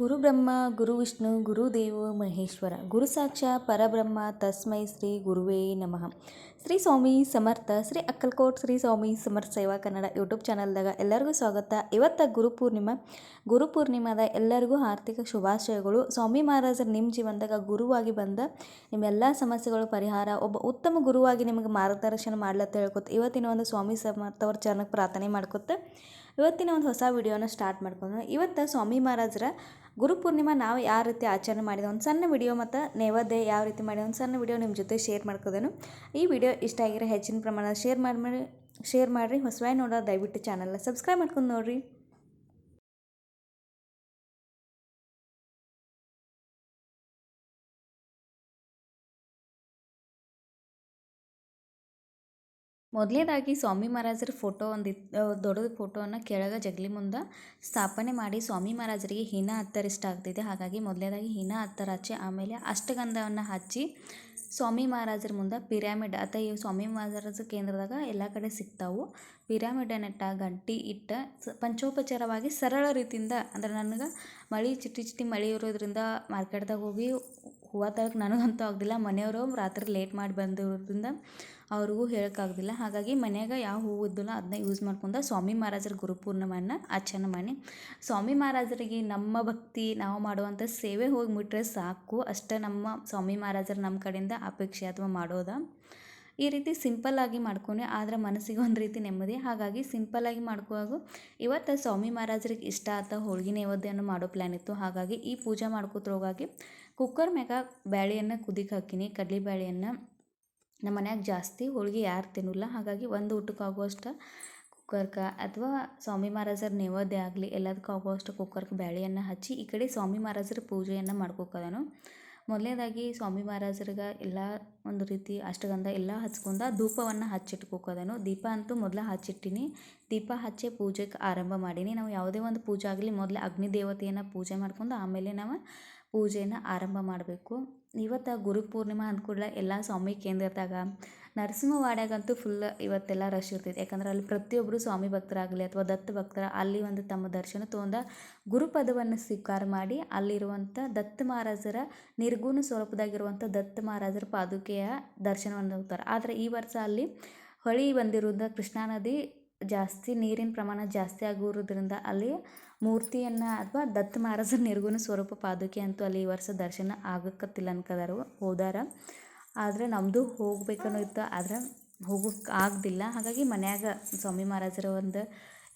ಗುರು ಬ್ರಹ್ಮ, ಗುರು ವಿಷ್ಣು ಗುರುದೇವ ಮಹೇಶ್ವರ, ಗುರು ಸಾಕ್ಷಾ, ಪರಬ್ರಹ್ಮ, ತಸ್ಮೈ ಶ್ರೀ ಗುರುವೇ ನಮಃ. ಶ್ರೀ ಸ್ವಾಮಿ ಸಮರ್ಥ, ಶ್ರೀ ಅಕ್ಕಲ್ಕೋಟ್, ಶ್ರೀ ಸ್ವಾಮಿ ಸಮರ್ಥ ಸೇವಾ ಕನ್ನಡ ಯೂಟ್ಯೂಬ್ ಚಾನಲ್ದಾಗ ಎಲ್ಲರಿಗೂ ಸ್ವಾಗತ. ಇವತ್ತು ಗುರು ಪೂರ್ಣಿಮಾ. ಗುರು ಪೂರ್ಣಿಮಾದ ಎಲ್ಲರಿಗೂ ಆರ್ಥಿಕ ಶುಭಾಶಯಗಳು. ಸ್ವಾಮಿ ಮಹಾರಾಜರು ನಿಮ್ಮ ಜೀವನದಾಗ ಗುರುವಾಗಿ ಬಂದ ನಿಮ್ಮೆಲ್ಲ ಸಮಸ್ಯೆಗಳು ಪರಿಹಾರ. ಒಬ್ಬ ಉತ್ತಮ ಗುರುವಾಗಿ ನಿಮಗೆ ಮಾರ್ಗದರ್ಶನ ಮಾಡ್ಲತ್ತ ಹೇಳ್ಕೊತ ಇವತ್ತಿನ ಒಂದು ಸ್ವಾಮಿ ಸಮರ್ಥ ಅವ್ರ ಚರಣಕ್ಕೆ ಪ್ರಾರ್ಥನೆ ಮಾಡ್ಕೊತ ಇವತ್ತಿನ ಒಂದು ಹೊಸ ವಿಡಿಯೋನ ಸ್ಟಾರ್ಟ್ ಮಾಡ್ಕೊಂಡು ಇವತ್ತು ಸ್ವಾಮಿ ಮಹಾರಾಜರ ಗುರು ಪೂರ್ಣಿಮಾ, ನಾವು ಯಾವ ರೀತಿ ಆಚರಣೆ ಮಾಡಿದ ಒಂದು ಸಣ್ಣ ವಿಡಿಯೋ ಮತ್ತು ನೈವೇದ್ಯ ಯಾವ ರೀತಿ ಮಾಡಿದ ಒಂದು ಸಣ್ಣ ವಿಡಿಯೋ ನಿಮ್ಮ ಜೊತೆ ಶೇರ್ ಮಾಡ್ಕೋದೇನು ಈ ವಿಡಿಯೋ ಇಷ್ಟ ಆಗಿರೋ ಹೆಚ್ಚಿನ ಪ್ರಮಾಣ ಶೇರ್ ಮಾಡಿ ಶೇರ್ ಮಾಡಿರಿ ಹೊಸವಾಗಿ ನೋಡೋ ದಯವಿಟ್ಟು ಚಾನಲ್ನ ಸಬ್ಸ್ಕ್ರೈಬ್ ಮಾಡ್ಕೊಂಡು ನೋಡಿರಿ. ಮೊದಲನೇದಾಗಿ ಸ್ವಾಮಿ ಮಹಾರಾಜರ ಫೋಟೋ ಒಂದು ದೊಡ್ಡದು ಫೋಟೋವನ್ನು ಕೆಳಗೆ ಜಗಲಿ ಮುಂದೆ ಸ್ಥಾಪನೆ ಮಾಡಿ ಸ್ವಾಮಿ ಮಹಾರಾಜರಿಗೆ ಹೀನ ಹತ್ತರ ಇಷ್ಟ ಆಗ್ತಿದೆ. ಹಾಗಾಗಿ ಮೊದಲನೇದಾಗಿ ಹೀನ ಹತ್ತರ ಹಚ್ಚಿ, ಆಮೇಲೆ ಅಷ್ಟಗಂಧವನ್ನು ಹಚ್ಚಿ ಸ್ವಾಮಿ ಮಹಾರಾಜರ ಮುಂದೆ ಪಿರಾಮಿಡ್ ಅಥವಾ ಈ ಸ್ವಾಮಿ ಮಹಾರಾಜರ ಕೇಂದ್ರದಾಗ ಎಲ್ಲ ಕಡೆ ಸಿಗ್ತಾವು. ಪಿರಾಮಿಡ್ ನೆಟ್ಟ ಗಂಟಿ ಇಟ್ಟ ಪಂಚೋಪಚಾರವಾಗಿ ಸರಳ ರೀತಿಯಿಂದ, ಅಂದ್ರೆ ನನಗೆ ಮಳೆ ಚಿಟಿ ಚಿಟಿ ಮಳೆ ಇರೋದ್ರಿಂದ ಮಾರ್ಕೆಟ್ದಾಗ ಹೋಗಿ ಹೂವು ತರಕ್ಕೆ ನನಗಂತೂ ಆಗಲಿಲ್ಲ ಮನೆಯವರು ರಾತ್ರಿ ಲೇಟ್ ಮಾಡಿ ಬಂದಿರೋದ್ರಿಂದ ಅವ್ರಿಗೂ ಹೇಳೋಕ್ಕಾಗ್ದಿಲ್ಲ. ಹಾಗಾಗಿ ಮನ್ಯಾಗ ಯಾವ ಹೂವು ಇದ್ದಲ್ಲ ಅದನ್ನ ಯೂಸ್ ಮಾಡ್ಕೊಂಡು ಸ್ವಾಮಿ ಮಹಾರಾಜರ ಗುರುಪೂರ್ಣಿಮೆಯನ್ನು ಆಚರಣೆ ಮಾಡಿ. ಸ್ವಾಮಿ ಮಹಾರಾಜರಿಗೆ ನಮ್ಮ ಭಕ್ತಿ, ನಾವು ಮಾಡುವಂಥ ಸೇವೆ ಹೋಗಿ ಮುಟ್ರೆ ಸಾಕು. ಅಷ್ಟೇ ನಮ್ಮ ಸ್ವಾಮಿ ಮಹಾರಾಜರು ನಮ್ಮ ಕಡೆಯಿಂದ ಅಪೇಕ್ಷೆ ಅಥವಾ ಮಾಡೋದ. ಈ ರೀತಿ ಸಿಂಪಲ್ಲಾಗಿ ಮಾಡ್ಕೊಂಡೆ ಆದರೆ ಮನಸ್ಸಿಗೆ ಒಂದು ರೀತಿ ನೆಮ್ಮದಿ. ಹಾಗಾಗಿ ಸಿಂಪಲ್ಲಾಗಿ ಮಾಡ್ಕೋವಾಗ ಇವತ್ತು ಸ್ವಾಮಿ ಮಹಾರಾಜರಿಗೆ ಇಷ್ಟ ಆತ ಹೋಳ್ಗೆ ನೈವೇದ್ಯವನ್ನು ಮಾಡೋ ಪ್ಲ್ಯಾನ್ ಇತ್ತು. ಹಾಗಾಗಿ ಈ ಪೂಜೆ ಮಾಡ್ಕೋತ್ರೋಗಾಗಿ ಕುಕ್ಕರ್ ಮ್ಯಾಗ ಬ್ಯಾಳಿಯನ್ನು ಕುದಿಗೆ ಹಾಕಿನಿ, ಕಡಲೆ ಬ್ಯಾಳೆಯನ್ನು ನಮ್ಮ ಮನ್ಯಾಗ ಜಾಸ್ತಿ ಹೋಳಿಗೆ ಯಾರು ತಿನ್ನಲ್ಲ, ಹಾಗಾಗಿ ಒಂದು ಊಟಕ್ಕೆ ಆಗುವಷ್ಟು ಕುಕ್ಕರ್ಗೆ ಅಥವಾ ಸ್ವಾಮಿ ಮಹಾರಾಜರ ನೈವೇದ್ಯ ಆಗಲಿ ಎಲ್ಲದಕ್ಕೂ ಆಗುವಷ್ಟು ಕುಕ್ಕರ್ಗೆ ಬ್ಯಾಳೆಯನ್ನು ಹಚ್ಚಿ ಈ ಕಡೆ ಸ್ವಾಮಿ ಮಹಾರಾಜರ ಪೂಜೆಯನ್ನು ಮಾಡ್ಕೋಕದನು. ಮೊದಲನೇದಾಗಿ ಸ್ವಾಮಿ ಮಹಾರಾಜರಿಗೆ ಎಲ್ಲ ಒಂದು ರೀತಿ ಅಷ್ಟಗಂಧ ಎಲ್ಲ ಹಚ್ಕೊಂಡ ಧೂಪವನ್ನು ಹಚ್ಚಿಟ್ಕೋಕದನು. ದೀಪ ಅಂತೂ ಮೊದಲು ಹಚ್ಚಿಟ್ಟಿನಿ. ದೀಪ ಹಚ್ಚಿ ಪೂಜೆಗೆ ಆರಂಭ ಮಾಡೀನಿ. ನಾವು ಯಾವುದೇ ಒಂದು ಪೂಜೆ ಆಗಲಿ ಮೊದಲು ಅಗ್ನಿ ದೇವತೆಯನ್ನು ಪೂಜೆ ಮಾಡ್ಕೊಂಡು ಆಮೇಲೆ ನಾವು ಪೂಜೆಯನ್ನು ಆರಂಭ ಮಾಡಬೇಕು. ಇವತ್ತು ಗುರು ಪೂರ್ಣಿಮಾ ಅಂದ್ಕೂಡ್ಲ ಎಲ್ಲ ಸ್ವಾಮಿ ಕೇಂದ್ರದಾಗ ನರಸಿಂಹವಾಡ್ಯಾಗಂತೂ ಫುಲ್ ಇವತ್ತೆಲ್ಲ ರಶ್ ಇರ್ತೈತಿ. ಯಾಕಂದ್ರೆ ಅಲ್ಲಿ ಪ್ರತಿಯೊಬ್ಬರು ಸ್ವಾಮಿ ಭಕ್ತರಾಗಲಿ ಅಥವಾ ದತ್ತ ಭಕ್ತರ ಅಲ್ಲಿ ಒಂದು ತಮ್ಮ ದರ್ಶನ ತೊಗೊಂಡ ಗುರುಪದವನ್ನು ಸ್ವೀಕಾರ ಮಾಡಿ ಅಲ್ಲಿರುವಂಥ ದತ್ತ ಮಹಾರಾಜರ ನಿರ್ಗುಣ ಸ್ವರೂಪದಾಗಿರುವಂಥ ದತ್ತ ಮಹಾರಾಜರ ಪಾದುಕೆಯ ದರ್ಶನವನ್ನು ಹೋಗ್ತಾರೆ ಆದರೆ ಈ ವರ್ಷ ಅಲ್ಲಿ ಹೊಳಿ ಬಂದಿರುವಂಥ ಕೃಷ್ಣಾ ನದಿ ಜಾಸ್ತಿ ನೀರಿನ ಪ್ರಮಾಣ ಜಾಸ್ತಿ ಆಗಿರೋದ್ರಿಂದ ಅಲ್ಲಿ ಮೂರ್ತಿಯನ್ನು ಅಥವಾ ದತ್ತ ಮಹಾರಾಜರ ನಿರ್ಗುಣ ಸ್ವರೂಪ ಪಾದುಕೆ ಅಂತೂ ಅಲ್ಲಿ ಈ ವರ್ಷ ದರ್ಶನ ಆಗಕ್ಕತ್ತಿಲ್ಲ ಅನ್ಕದಾರು, ಹೋದಾರ. ಆದರೆ ನಮ್ಮದು ಹೋಗ್ಬೇಕನ್ನೋ ಇತ್ತು, ಆದರೆ ಹೋಗೋಕ್ಕೆ ಆಗ್ದಿಲ್ಲ. ಹಾಗಾಗಿ ಮನ್ಯಾಗ ಸ್ವಾಮಿ ಮಹಾರಾಜರ ಒಂದು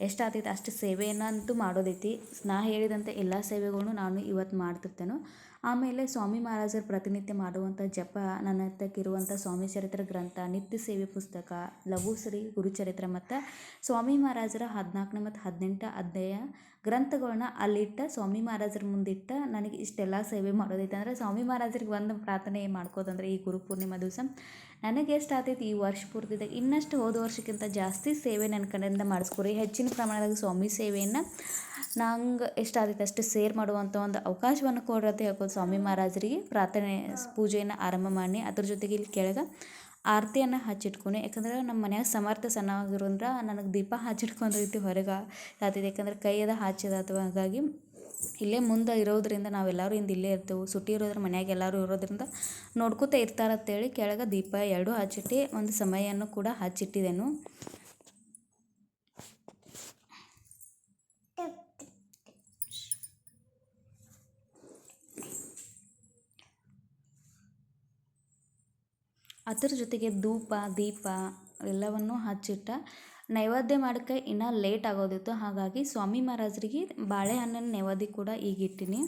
ಎಷ್ಟು ಆಗ್ತೈತೆ ಅಷ್ಟು ಸೇವೆಯನ್ನು ಅಂತೂ ಮಾಡೋದೈತಿ. ನಾ ಹೇಳಿದಂಥ ಎಲ್ಲ ಸೇವೆಗಳನ್ನು ನಾನು ಇವತ್ತು ಮಾಡ್ತಿರ್ತೇನೆ. ಆಮೇಲೆ ಸ್ವಾಮಿ ಮಹಾರಾಜರ ಪ್ರತಿನಿತ್ಯ ಮಾಡುವಂಥ ಜಪ, ನನ್ನ ಹತ್ತಕ್ಕಿರುವಂಥ ಸ್ವಾಮಿ ಚರಿತ್ರ ಗ್ರಂಥ, ನಿತ್ಯ ಸೇವೆ ಪುಸ್ತಕ ಲಘುಶ್ರೀ ಗುರುಚರಿತ್ರ ಮತ್ತು ಸ್ವಾಮಿ ಮಹಾರಾಜರ ಹದಿನಾಲ್ಕನೇ ಮತ್ತು ಹದಿನೆಂಟು ಅಧ್ಯಾಯ ಗ್ರಂಥಗಳನ್ನ ಅಲ್ಲಿಟ್ಟ ಸ್ವಾಮಿ ಮಹಾರಾಜರ ಮುಂದಿಟ್ಟ ನನಗೆ ಇಷ್ಟೆಲ್ಲ ಸೇವೆ ಮಾಡೋದೈತೆ ಅಂದರೆ ಸ್ವಾಮಿ ಮಹಾರಾಜರಿಗೆ ಒಂದು ಪ್ರಾರ್ಥನೆ ಮಾಡ್ಕೋದಂದ್ರೆ ಈ ಗುರು ಪೂರ್ಣಿಮಾ ದಿವಸ. ನನಗೆ ಎಷ್ಟು ಆಗ್ತೈತಿ ಈ ವರ್ಷ ಪೂರ್ತಿದಾಗ ಇನ್ನಷ್ಟು ಹೋದ ವರ್ಷಕ್ಕಿಂತ ಜಾಸ್ತಿ ಸೇವೆ ನನ್ನ ಕಡೆಯಿಂದ ಮಾಡಿಸ್ಕೊರಿ. ಹೆಚ್ಚಿನ ಪ್ರಮಾಣದಾಗ ಸ್ವಾಮಿ ಸೇವೆಯನ್ನು ನಂಗೆ ಎಷ್ಟು ಆಗ್ತೈತೆ ಅಷ್ಟು ಸೇರ್ ಮಾಡುವಂಥ ಒಂದು ಅವಕಾಶವನ್ನು ಕೊಡ್ರಂತ ಹೇಳ್ಬೋದು ಸ್ವಾಮಿ ಮಹಾರಾಜರಿಗೆ. ಪ್ರಾರ್ಥನೆ, ಪೂಜೆಯನ್ನು ಆರಂಭ ಮಾಡಿ. ಅದ್ರ ಜೊತೆಗೆ ಇಲ್ಲಿ ಕೆಳಗೆ ಆರತಿಯನ್ನು ಹಚ್ಚಿಟ್ಕೊಂಡು. ಯಾಕಂದ್ರೆ ನಮ್ಮ ಮನ್ಯಾಗ ಸಮರ್ಥ ಸಣ್ಣವಾಗಿರೋದ್ರ ನನಗೆ ದೀಪ ಹಚ್ಚಿಟ್ಕೊಂಡು ರೀತಿ ಹೊರಗೆ. ಆಗ್ತೈತೆ ಯಾಕಂದ್ರೆ ಕೈಯದ ಹಾಚಿದ ಅಥವಾ ಹಾಗಾಗಿ ಇಲ್ಲೇ ಮುಂದೆ ಇರೋದ್ರಿಂದ ನಾವೆಲ್ಲರೂ ಹಿಂದೆ ಇಲ್ಲೇ ಇರ್ತೇವೆ. ಸುಟ್ಟಿ ಇರೋದ್ರ ಮನ್ಯಾಗ ಎಲ್ಲರೂ ಇರೋದ್ರಿಂದ ನೋಡ್ಕೊತ ಇರ್ತಾರಂತೇಳಿ ಕೆಳಗೆ ದೀಪ ಎರಡೂ ಹಚ್ಚಿಟ್ಟು, ಒಂದು ಸಮಯವನ್ನು ಕೂಡ ಹಚ್ಚಿಟ್ಟಿದ್ದೆನು ಅದರ ಜೊತೆಗೆ ಧೂಪ, ದೀಪ ಎಲ್ಲವನ್ನು ಹಚ್ಚಿಟ್ಟ ನೈವೇದ್ಯ ಮಾಡೋಕ್ಕೆ ಇನ್ನೂ ಲೇಟ್ ಆಗೋದಿತ್ತು. ಹಾಗಾಗಿ ಸ್ವಾಮಿ ಮಹಾರಾಜರಿಗೆ ಬಾಳೆಹಣ್ಣಿನ ನೈವೇದ್ಯ ಕೂಡ ಈಗ ಇಟ್ಟಿನಿ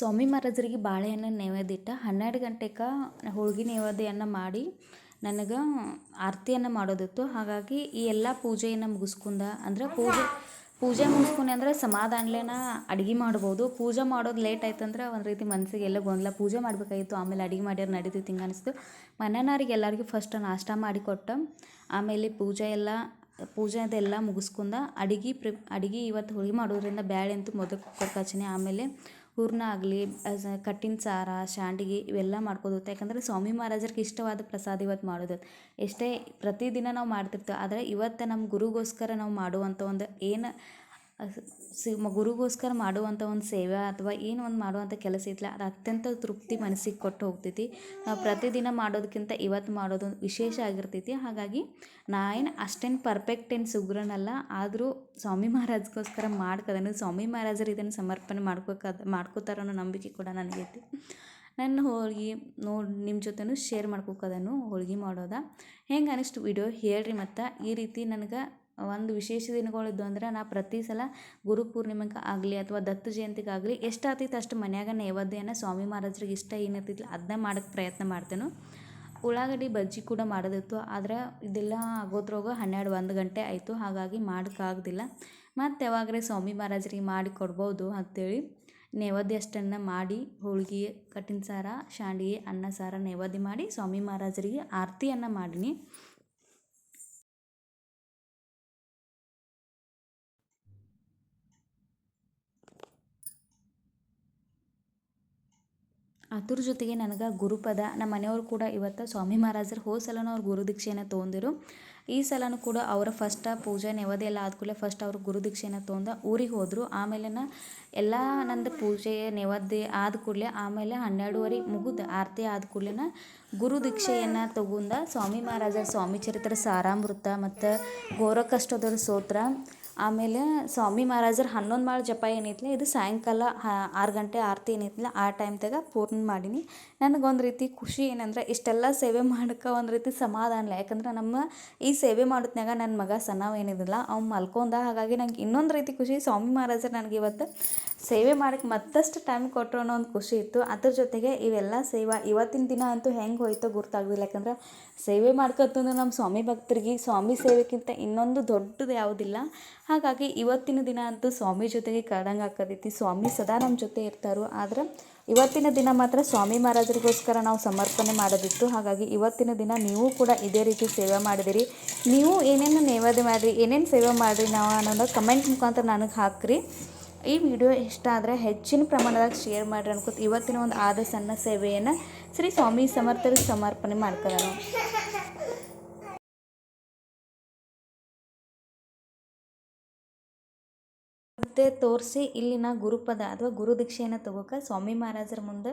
ಸ್ವಾಮಿ ಮಹಾರಾಜರಿಗೆ ಬಾಳೆಹಣ್ಣು ನೈವೇದ್ಯ ಇಟ್ಟ ಹನ್ನೆರಡು ಗಂಟೆಗೆ ಹೋಳ್ಗೆ ನೈವೇದ್ಯವನ್ನು ಮಾಡಿ ನನಗೆ ಆರತಿಯನ್ನು ಮಾಡೋದಿತ್ತು. ಹಾಗಾಗಿ ಈ ಎಲ್ಲ ಪೂಜೆಯನ್ನು ಮುಗಿಸ್ಕೊಂಡ ಅಂದ್ರೆ ಪೂಜೆ ಪೂಜೆ ಮುಗಿಸ್ಕೊಂಡೆ ಅಂದ್ರೆ ಸಮಾಧಾನಲೇನ ಅಡುಗೆ ಮಾಡ್ಬೋದು. ಪೂಜೆ ಮಾಡೋದು ಲೇಟ್ ಆಯ್ತಂದ್ರೆ ಒಂದು ರೀತಿ ಮನಸ್ಸಿಗೆ ಎಲ್ಲ ಗೊಂದಲ. ಪೂಜೆ ಮಾಡಬೇಕಾಗಿತ್ತು. ಆಮೇಲೆ ಅಡುಗೆ ಮಾಡ್ಯಾರ ನಡೀತೈತಿ ಹಿಂಗೆ ಅನಿಸ್ತು. ಮನೆಯವ್ರಿಗೆ ಎಲ್ಲರಿಗೂ ಫಸ್ಟ್ ನಾಷ್ಟ ಮಾಡಿ ಕೊಟ್ಟು. ಆಮೇಲೆ ಪೂಜೆ ಎಲ್ಲ ಪೂಜೆ ಅದೆಲ್ಲ ಮುಗಿಸ್ಕೊಂಡ. ಅಡುಗೆ ಪ್ರಿ ಅಡುಗೆ ಇವತ್ತು ಹೋಳಿಗೆ ಮಾಡೋದ್ರಿಂದ ಬ್ಯಾಳೆ ಅಂತೂ ಮೊದಲು ಕುಕ್ಕರ್ ಆಮೇಲೆ ಹೂರ್ಣ ಆಗಲಿ ಕಟ್ಟಿನ ಸಾರ, ಶಾಂಡಿಗೆ ಇವೆಲ್ಲ ಮಾಡ್ಕೋದು ಯಾಕಂದರೆ ಸ್ವಾಮಿ ಮಹಾರಾಜರಿಗೆ ಇಷ್ಟವಾದ ಪ್ರಸಾದ ಇವತ್ತು ಮಾಡೋದು. ಎಷ್ಟೇ ಪ್ರತಿದಿನ ನಾವು ಮಾಡ್ತಿರ್ತೇವೆ, ಆದರೆ ಇವತ್ತು ನಮ್ಮ ಗುರುಗೋಸ್ಕರ ನಾವು ಮಾಡುವಂಥ ಒಂದು ಏನು ಸಿ ಗುರುಗೋಸ್ಕರ ಮಾಡುವಂಥ ಒಂದು ಸೇವೆ ಅಥವಾ ಏನು ಒಂದು ಮಾಡುವಂಥ ಕೆಲಸ ಇತ್ತಲ್ಲ, ಅದು ಅತ್ಯಂತ ತೃಪ್ತಿ ಮನಸ್ಸಿಗೆ ಕೊಟ್ಟು ಹೋಗ್ತೈತಿ. ನಾವು ಪ್ರತಿದಿನ ಮಾಡೋದಕ್ಕಿಂತ ಇವತ್ತು ಮಾಡೋದು ವಿಶೇಷ ಆಗಿರ್ತೈತಿ. ಹಾಗಾಗಿ ನಾ ಏನು ಅಷ್ಟೇನು ಪರ್ಫೆಕ್ಟ್ ಏನು ಸುಗ್ರನಲ್ಲ, ಆದರೂ ಸ್ವಾಮಿ ಮಹಾರಾಜ್ಗೋಸ್ಕರ ಮಾಡ್ಕದನು ಸ್ವಾಮಿ ಮಹಾರಾಜರು ಇದನ್ನು ಸಮರ್ಪಣೆ ಮಾಡ್ಕೋಕದ, ಮಾಡ್ಕೋತಾರೋ ಅನ್ನೋ ನಂಬಿಕೆ ಕೂಡ ನನಗೈತಿ ನನ್ನ ಹೋಳಿಗೆ ನೋಡಿ ನಿಮ್ಮ ಜೊತೆನೂ ಶೇರ್ ಮಾಡ್ಕೋಕೋದನ್ನು ಹೋಳ್ಗೆ ಮಾಡೋದ. ಹೆಂಗೆ ಅನಿಸ್ತು ವಿಡಿಯೋ? ಹೇಳ್ರಿ ಮತ್ತು. ಈ ರೀತಿ ನನಗೆ ಒಂದು ವಿಶೇಷ ದಿನಗಳಿದ್ದು ಅಂದ್ರೆ ನಾ ಪ್ರತಿ ಸಲ ಗುರು ಪೂರ್ಣಿಮೆಗೆ ಆಗಲಿ ಅಥವಾ ದತ್ತ ಜಯಂತಿಗೆ ಆಗಲಿ ಎಷ್ಟು ಆತೈತೆ ಅಷ್ಟು ಮನ್ಯಾಗ ನೈವೇದ್ಯನ ಸ್ವಾಮಿ ಮಹಾರಾಜ್ರಿಗೆ ಇಷ್ಟ ಏನಿರ್ತೈತಿ ಅದನ್ನ ಮಾಡೋಕ್ಕೆ ಪ್ರಯತ್ನ ಮಾಡ್ತೇನೆ. ಉಳ್ಳಾಗಡ್ಡಿ ಬಜ್ಜಿ ಕೂಡ ಮಾಡೋದಿತ್ತು ಆದರೆ ಇದೆಲ್ಲ ಆಗೋದ್ರಾಗ ಹನ್ನೆರಡು ಒಂದು ಗಂಟೆ ಆಯಿತು ಹಾಗಾಗಿ ಮಾಡೋಕ್ಕಾಗ್ದಿಲ್ಲ ಮತ್ತು ಯಾವಾಗರೆ ಸ್ವಾಮಿ ಮಹಾರಾಜರಿಗೆ ಮಾಡಿ ಕೊಡ್ಬೋದು ಅಂತೇಳಿ ನೈವೇದ್ಯ ಅಷ್ಟನ್ನು ಮಾಡಿ ಹೋಳಿಗೆ ಕಟ್ಟಿನ ಸಾರ, ಶಾಂಡಿಗೆ, ಅನ್ನ ಸಾರ ನೈವೇದ್ಯ ಮಾಡಿ ಸ್ವಾಮಿ ಮಹಾರಾಜರಿಗೆ ಆರತಿಯನ್ನು ಮಾಡೀನಿ. ಅದ್ರ ಜೊತೆಗೆ ನನಗೆ ಗುರುಪದ ನಮ್ಮ ಮನೆಯವ್ರು ಕೂಡ ಇವತ್ತು ಸ್ವಾಮಿ ಮಹಾರಾಜರು ಹೋದ ಸಲನೂ ಅವ್ರು ಗುರುದೀಕ್ಷೆಯನ್ನು ತೊಗೊಂಡಿರು. ಈ ಸಲನೂ ಕೂಡ ಅವರ ಫಸ್ಟ ಪೂಜೆ ನೆವದೆ ಎಲ್ಲ ಆದ್ಕೂಡಲೇ ಫಸ್ಟ್ ಅವರು ಗುರುದೀಕ್ಷೆಯನ್ನು ತೊಗೊಂಡು ಊರಿಗೆ ಹೋದರು. ಆಮೇಲೆ ಎಲ್ಲ ನಂದು ಪೂಜೆ ನೆವದೆ ಆದ ಕೂಡಲೇ ಆಮೇಲೆ ಹನ್ನೆರಡುವರೆ ಮುಗಿದ ಆರತಿ ಆದ ಕೂಡಲೇ ಗುರುದೀಕ್ಷೆಯನ್ನು ತೊಗೊಂಡ ಸ್ವಾಮಿ ಮಹಾರಾಜ ಸ್ವಾಮಿ ಚರಿತ್ರೆ ಸಾರಾಮೃತ ಮತ್ತು ಘೋರಕಷ್ಟೋದರ ಸ್ತೋತ್ರ. ಆಮೇಲೆ ಸ್ವಾಮಿ ಮಹಾರಾಜರ ಹನ್ನೊಂದು ಮಾಳು ಜಪ ಏನೈತಲ್ಲ ಇದು ಸಾಯಂಕಾಲ ಆರು ಗಂಟೆ ಆರತಿ ಏನೈತಲ್ಲ ಆ ಟೈಮ್ದಾಗ ಪೂರ್ಣ ಮಾಡೀನಿ. ನನಗೊಂದು ರೀತಿ ಖುಷಿ ಏನಂದ್ರೆ ಇಷ್ಟೆಲ್ಲ ಸೇವೆ ಮಾಡೋಕೆ ಒಂದು ರೀತಿ ಸಮಾಧಾನ ಯಾಕಂದ್ರೆ ನಮ್ಮ ಈ ಸೇವೆ ಮಾಡೋತ್ನಾಗ ನನ್ನ ಮಗ ಸಣ್ಣವ ಏನಿದಿಲ್ಲ ಅವ್ನು ಮಲ್ಕೊಂಡ ಹಾಗಾಗಿ ನಂಗೆ ಇನ್ನೊಂದು ರೀತಿ ಖುಷಿ. ಸ್ವಾಮಿ ಮಹಾರಾಜರು ನನಗೆ ಇವತ್ತು ಸೇವೆ ಮಾಡಕ್ಕೆ ಮತ್ತಷ್ಟು ಟೈಮ್ ಕೊಟ್ಟರು ಅನ್ನೋ ಒಂದು ಖುಷಿ ಇತ್ತು. ಅದ್ರ ಜೊತೆಗೆ ಇವೆಲ್ಲ ಸೇವಾ ಇವತ್ತಿನ ದಿನ ಅಂತೂ ಹೆಂಗೆ ಹೋಯ್ತೋ ಗುರ್ತಾಗೋದಿಲ್ಲ. ಯಾಕಂದ್ರೆ ಸೇವೆ ಮಾಡ್ಕೊತಂದ್ರೆ ನಮ್ಮ ಸ್ವಾಮಿ ಭಕ್ತರಿಗೆ ಸ್ವಾಮಿ ಸೇವೆಕ್ಕಿಂತ ಇನ್ನೊಂದು ದೊಡ್ಡದು ಯಾವುದಿಲ್ಲ. ಹಾಗಾಗಿ ಇವತ್ತಿನ ದಿನ ಅಂತೂ ಸ್ವಾಮಿ ಜೊತೆಗೆ ಕಳೆದಂಗೆ ಆಕತೈತಿ ಸ್ವಾಮಿ ಸದಾ ನಮ್ಮ ಜೊತೆ ಇರ್ತಾರೋ. ಆದ್ರೆ ಇವತ್ತಿನ ದಿನ ಮಾತ್ರ ಸ್ವಾಮಿ ಮಹಾರಾಜರಿಗೋಸ್ಕರ ನಾವು ಸಮರ್ಪಣೆ ಮಾಡೋದಿತ್ತು. ಹಾಗಾಗಿ ಇವತ್ತಿನ ದಿನ ನೀವು ಕೂಡ ಇದೇ ರೀತಿ ಸೇವೆ ಮಾಡಿದಿರಿ. ನೀವು ಏನೇನು ನೈವೇದ್ಯ ಮಾಡಿರಿ, ಏನೇನು ಸೇವೆ ಮಾಡಿರಿ ನಾವು ಅನ್ನೋದು ಕಮೆಂಟ್ ಮುಖಾಂತರ ನನಗೆ ಹಾಕ್ರಿ. ಈ ವಿಡಿಯೋ ಇಷ್ಟ ಆದರೆ ಹೆಚ್ಚಿನ ಪ್ರಮಾಣದಾಗ ಶೇರ್ ಮಾಡಿರಿ ಅನ್ಕೋತ ಇವತ್ತಿನ ಒಂದು ಆದ ಸಣ್ಣ ಸೇವೆಯನ್ನು ಶ್ರೀ ಸ್ವಾಮಿ ಸಮರ್ಥರಿಗೆ ಸಮರ್ಪಣೆ ಮಾಡ್ಕೊಳ್ಳೋಣ ಮತ್ತೆ ತೋರಿಸಿ ಇಲ್ಲಿನ ಗುರುಪದ ಅಥವಾ ಗುರು ತಗೋಕ ಸ್ವಾಮಿ ಮಹಾರಾಜರ ಮುಂದೆ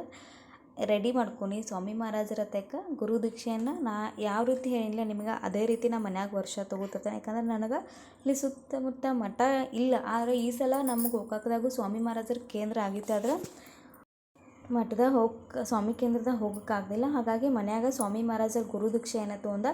ರೆಡಿ ಮಾಡ್ಕೊನಿ. ಸ್ವಾಮಿ ಮಹಾರಾಜರ ತಕ್ಕ ಗುರು ದೀಕ್ಷೆಯನ್ನು ನಾ ಯಾವ ರೀತಿ ಹೇಳಿಲ್ಲ, ನಿಮ್ಗೆ ಅದೇ ರೀತಿ ನಾ ಮನ್ಯಾಗ ವರ್ಷ ತಗೋತಿರ್ತೇನೆ ಯಾಕಂದ್ರೆ ನನಗೆ ಇಲ್ಲಿ ಸುತ್ತಮುತ್ತ ಮಠ ಇಲ್ಲ. ಆದರೆ ಈ ಸಲ ನಮಗೆ ಗೋಕಾಕದಾಗೂ ಸ್ವಾಮಿ ಮಹಾರಾಜರ ಕೇಂದ್ರ ಆಗಿತ್ತು. ಆದ್ರೆ ಮಠದಾಗ ಹೋಗಿ, ಸ್ವಾಮಿ ಕೇಂದ್ರದಾಗ ಹೋಗೋಕ್ಕಾಗಲಿಲ್ಲ. ಹಾಗಾಗಿ ಮನ್ಯಾಗ ಸ್ವಾಮಿ ಮಹಾರಾಜರ ಏನ ತೊಗೊಂಡ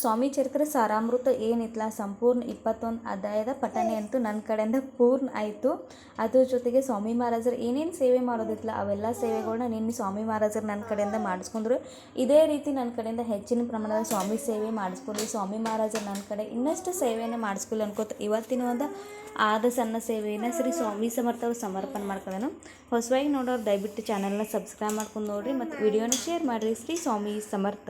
ಸ್ವಾಮಿ ಚರಿತ್ರೆ ಸಾರಾಮೃತ ಏನಿತ್ತಲ್ಲ ಸಂಪೂರ್ಣ ಇಪ್ಪತ್ತೊಂದು ಅಧ್ಯಾಯದ ಪಠನೆ ಅಂತೂ ನನ್ನ ಕಡೆಯಿಂದ ಪೂರ್ಣ ಆಯಿತು. ಅದ್ರ ಜೊತೆಗೆ ಸ್ವಾಮಿ ಮಹಾರಾಜರು ಏನೇನು ಸೇವೆ ಮಾಡೋದಿತ್ತಲ್ಲ ಅವೆಲ್ಲ ಸೇವೆಗಳನ್ನ ನಿನ್ನೆ ಸ್ವಾಮಿ ಮಹಾರಾಜರು ನನ್ನ ಕಡೆಯಿಂದ ಮಾಡಿಸ್ಕೊಂಡ್ರು. ಇದೇ ರೀತಿ ನನ್ನ ಕಡೆಯಿಂದ ಹೆಚ್ಚಿನ ಪ್ರಮಾಣದ ಸ್ವಾಮಿ ಸೇವೆ ಮಾಡಿಸ್ಕೊಂಡ್ರು. ಸ್ವಾಮಿ ಮಹಾರಾಜರು ನನ್ನ ಕಡೆ ಇನ್ನಷ್ಟು ಸೇವೆಯನ್ನು ಮಾಡಿಸ್ಕೊಳ್ಳಿ ಅನ್ಕೋತ ಇವತ್ತಿನ ಒಂದು ಆದ ಸಣ್ಣ ಸೇವೆಯನ್ನು ಶ್ರೀ ಸ್ವಾಮಿ ಸಮರ್ಥವ್ರು ಸಮರ್ಪಣೆ ಮಾಡ್ಕೊಳ್ಳೋಣ ಹೊಸವಾಗಿ ನೋಡೋರು ದಯವಿಟ್ಟು ಚಾನಲ್ನ ಸಬ್ಸ್ಕ್ರೈಬ್ ಮಾಡ್ಕೊಂಡು ನೋಡಿರಿ ಮತ್ತು ವಿಡಿಯೋನ ಶೇರ್ ಮಾಡಿರಿ. ಶ್ರೀ ಸ್ವಾಮಿ ಸಮರ್ಥ.